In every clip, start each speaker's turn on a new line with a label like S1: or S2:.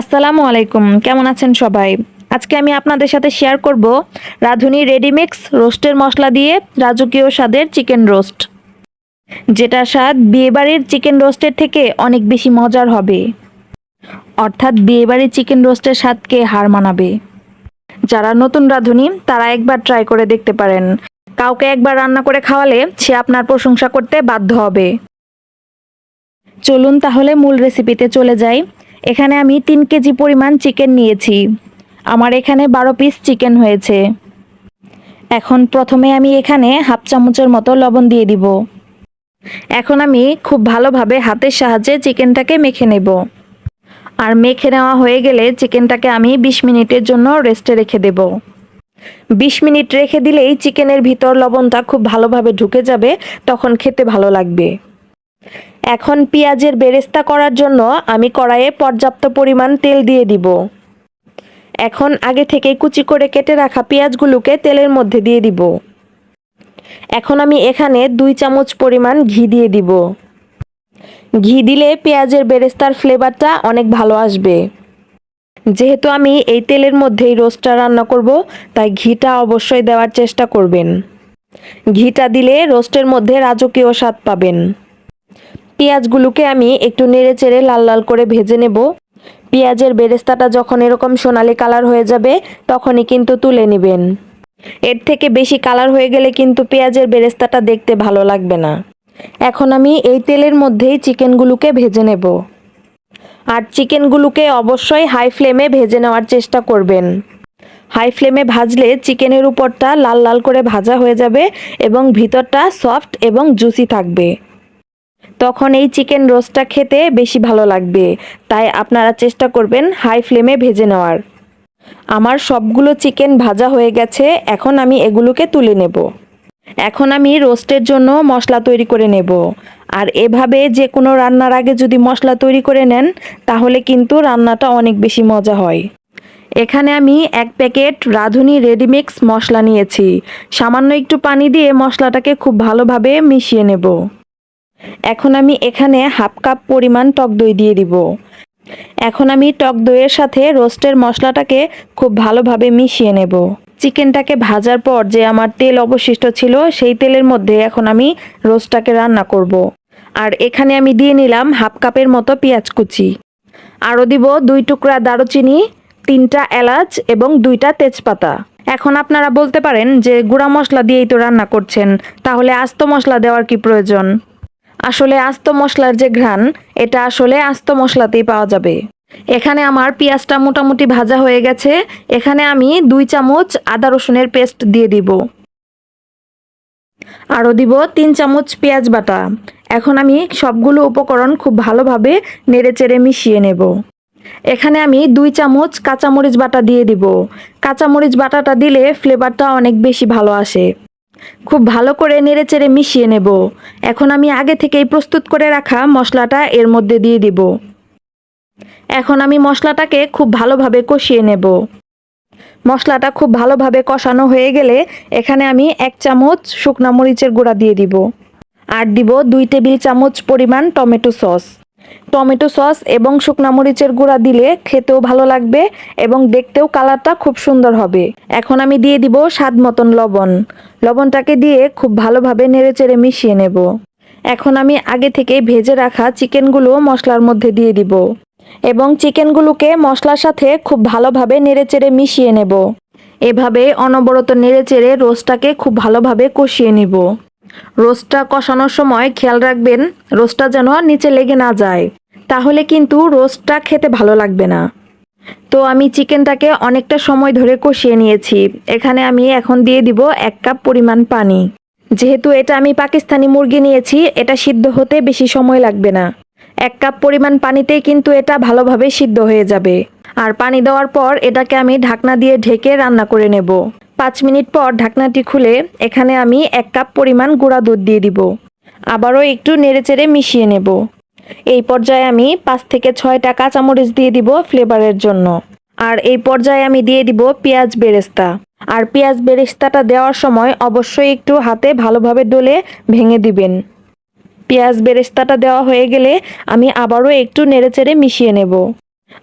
S1: আসসালামু আলাইকুম, কেমন আছেন সবাই? আজকে আমি আপনাদের সাথে শেয়ার করব রাঁধুনি রেডিমিক্স রোস্টের মশলা দিয়ে রাজকীয় স্বাদের চিকেন রোস্ট যেটা স্বাদ বিয়েবাড়ির চিকেন রোস্টের থেকে অনেক বেশি মজার হবে। অর্থাৎ বিয়েবাড়ির চিকেন রোস্টের স্বাদকে হার মানাবে। যারা নতুন রাঁধুনি, তারা একবার ট্রাই করে দেখতে পারেন। কাউকে একবার রান্না করে খাওয়ালে সে আপনার প্রশংসা করতে বাধ্য হবে। চলুন তাহলে মূল রেসিপিতে চলে যাই। এখানে আমি তিন কেজি পরিমাণ চিকেন নিয়েছি। আমার এখানে বারো পিস চিকেন হয়েছে। এখন প্রথমে আমি এখানে হাফ চামচের মতো লবণ দিয়ে দিব। এখন আমি খুব ভালোভাবে হাতের সাহায্যে চিকেনটাকে মেখে নেব। আর মেখে নেওয়া হয়ে গেলে চিকেনটাকে আমি বিশ মিনিটের জন্য রেস্টে রেখে দেব। বিশ মিনিট রেখে দিলেই চিকেনের ভিতর লবণটা খুব ভালোভাবে ঢুকে যাবে, তখন খেতে ভালো লাগবে। এখন পেঁয়াজের বেরেস্তা করার জন্য আমি কড়াইয়ে পর্যাপ্ত পরিমাণ তেল দিয়ে দিব। এখন আগে থেকে কুচি করে কেটে রাখা পেঁয়াজগুলোকে তেলের মধ্যে দিয়ে দিব। এখন আমি এখানে দুই চামচ পরিমাণ ঘি দিয়ে দিব। ঘি দিলে পেঁয়াজের বেরেস্তার ফ্লেভারটা অনেক ভালো আসবে। যেহেতু আমি এই তেলের মধ্যেই রোস্টটা রান্না করব, তাই ঘিটা অবশ্যই দেওয়ার চেষ্টা করবেন। ঘিটা দিলে রোস্টের মধ্যে রাজকীয় স্বাদ পাবেন। পেঁয়াজগুলোকে আমি একটু নেড়ে চেড়ে লাল লাল করে ভেজে নেব। পেঁয়াজের বেরেস্তাটা যখন এরকম সোনালি কালার হয়ে যাবে, তখনই কিন্তু তুলে নেবেন। এর থেকে বেশি কালার হয়ে গেলে কিন্তু পেঁয়াজের বেরেস্তাটা দেখতে ভালো লাগবে না। এখন আমি এই তেলের মধ্যেই চিকেনগুলোকে ভেজে নেব। আর চিকেনগুলোকে অবশ্যই হাই ফ্লেমে ভেজে নেওয়ার চেষ্টা করবেন। হাই ফ্লেমে ভাজলে চিকেনের উপরটা লাল লাল করে ভাজা হয়ে যাবে এবং ভিতরটা সফট এবং জুসি থাকবে। তখন এই চিকেন রোস্টটা খেতে বেশি ভালো লাগবে। তাই আপনারা চেষ্টা করবেন হাই ফ্লেমে ভেজে নেওয়ার। আমার সবগুলো চিকেন ভাজা হয়ে গেছে, এখন আমি এগুলোকে তুলে নেব। এখন আমি রোস্টের জন্য মশলা তৈরি করে নেব। আর এভাবে যে কোনো রান্নার আগে যদি মশলা তৈরি করে নেন, তাহলে কিন্তু রান্নাটা অনেক বেশি মজা হয়। এখানে আমি এক প্যাকেট রাঁধুনি রেডিমিক্স মশলা নিয়েছি। সামান্য একটু পানি দিয়ে মশলাটাকে খুব ভালোভাবে মিশিয়ে নেব। এখন আমি এখানে হাফ কাপ পরিমাণ টক দই দিয়ে দিব। এখন আমি টক দইয়ের সাথে রোস্টের মশলাটাকে খুব ভালোভাবে মিশিয়ে নেব। চিকেনটাকে ভাজার পর যে আমার তেল অবশিষ্ট ছিল, সেই তেলের মধ্যে এখন আমি রোস্টটাকে রান্না করব। আর এখানে আমি দিয়ে নিলাম হাফ কাপের মতো পেঁয়াজ কুচি। আরও দিব দুই টুকরা দারুচিনি, তিনটা এলাচ এবং দুইটা তেজপাতা। এখন আপনারা বলতে পারেন যে গুঁড়া মশলা দিয়েই তো রান্না করছেন, তাহলে আস্ত মশলা দেওয়ার কি প্রয়োজন? আসলে আস্ত মশলার যে ঘ্রাণ, এটা আসলে আস্ত মশলাতেই পাওয়া যাবে। এখানে আমার পেঁয়াজটা মোটামুটি ভাজা হয়ে গেছে। এখানে আমি দুই চামচ আদা রসুনের পেস্ট দিয়ে দিব। আরও দিব তিন চামচ পেঁয়াজ বাটা। এখন আমি সবগুলো উপকরণ খুব ভালোভাবে নেড়ে চেড়ে মিশিয়ে নেব। এখানে আমি দুই চামচ কাঁচামরিচ বাটা দিয়ে দিব। কাঁচামরিচ বাটাটা দিলে ফ্লেভারটা অনেক বেশি ভালো আসে। খুব ভালো করে নেড়ে চেড়ে মিশিয়ে নেব। এখন আমি আগে থেকেই প্রস্তুত করে রাখা মশলাটা এর মধ্যে দিয়ে দিব। এখন আমি মশলাটাকে খুব ভালোভাবে কষিয়ে নেব। মশলাটা খুব ভালোভাবে কষানো হয়ে গেলে এখানে আমি এক চামচ শুকনা মরিচের গুঁড়া দিয়ে দিব। আর দিব দুই টেবিল চামচ পরিমাণ টমেটো সস। টমেটো সস এবং শুকনা মরিচের গুঁড়া দিলে খেতেও ভালো লাগবে এবং দেখতেও কালারটা খুব সুন্দর হবে। এখন আমি দিয়ে দিব স্বাদ মতন লবণ। লবণটাকে দিয়ে খুব ভালোভাবে নেড়েচেড়ে মিশিয়ে নেব। এখন আমি আগে থেকে ভেজে রাখা চিকেনগুলো মশলার মধ্যে দিয়ে দিব এবং চিকেনগুলোকে মশলার সাথে খুব ভালোভাবে নেড়েচেড়ে মিশিয়ে নেব। এভাবে অনবরত নেড়েচেড়ে রোস্টটাকে খুব ভালোভাবে কষিয়ে নিব। রোস্টটা কষানোর সময় খেয়াল রাখবেন, রোস্টটা যেন নিচে লেগে না যায়। তাহলে কিন্তু রোস্টটা খেতে ভালো লাগবে না। তো আমি চিকেনটাকে অনেকটা সময় ধরে কষিয়ে নিয়েছি। এখানে আমি এখন দিয়ে দিব এক কাপ পরিমাণ পানি। যেহেতু এটা আমি পাকিস্তানি মুরগি নিয়েছি, এটা সিদ্ধ হতে বেশি সময় লাগবে না। এক কাপ পরিমাণ পানিতেই কিন্তু এটা ভালোভাবে সিদ্ধ হয়ে যাবে। আর পানি দেওয়ার পর এটাকে আমি ঢাকনা দিয়ে ঢেকে রান্না করে নেব। পাঁচ মিনিট পর ঢাকনাটি খুলে এখানে আমি এক কাপ পরিমাণ গুঁড়া দুধ দিয়ে দিব। আবারও একটু নেড়েচেড়ে মিশিয়ে নেব। এই পর্যায়ে আমি পাঁচ থেকে ছয়টা কাঁচামরিচ দিয়ে দিব ফ্লেভারের জন্য। আর এই পর্যায়ে আমি দিয়ে দিব পেঁয়াজ বেরেস্তা। আর পেঁয়াজ বেরেস্তাটা দেওয়ার সময় অবশ্যই একটু হাতে ভালোভাবে ডলে ভেঙে দিবেন। পেঁয়াজ বেরেস্তাটা দেওয়া হয়ে গেলে আমি আবারও একটু নেড়েচেড়ে মিশিয়ে নেব।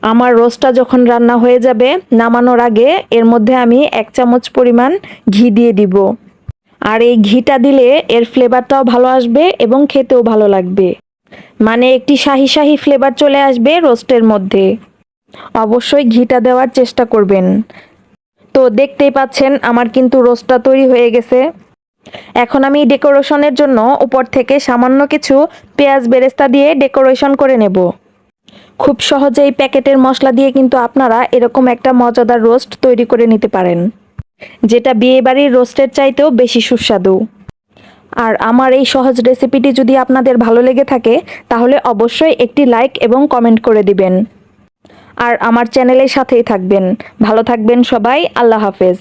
S1: আমার রোস্টটা যখন রান্না হয়ে যাবে, নামানোর আগে এর মধ্যে আমি এক চামচ পরিমাণ ঘি দিয়ে দিব। আর এই ঘিটা দিলে এর ফ্লেভারটাও ভালো আসবে এবং খেতেও ভালো লাগবে। মানে একটি শাহি শাহি ফ্লেভার চলে আসবে রোস্টের মধ্যে। অবশ্যই ঘিটা দেওয়ার চেষ্টা করবেন। তো দেখতেই পাচ্ছেন আমার কিন্তু রোস্টটা তৈরি হয়ে গেছে। এখন আমি ডেকোরেশনের জন্য উপর থেকে সামান্য কিছু পেঁয়াজ বেরেস্তা দিয়ে ডেকোরেশন করে নেব। খুব সহজেই প্যাকেটের মশলা দিয়ে কিন্তু আপনারা এরকম একটা মজাদার রোস্ট তৈরি করে নিতে পারেন, যেটা বিয়েবাড়ির রোস্টের চাইতেও বেশি সুস্বাদু। আর আমার এই সহজ রেসিপিটি যদি আপনাদের ভালো লেগে থাকে, তাহলে অবশ্যই একটি লাইক এবং কমেন্ট করে দিবেন। আর আমার চ্যানেলের সাথেই থাকবেন। ভালো থাকবেন সবাই, আল্লাহ হাফেজ।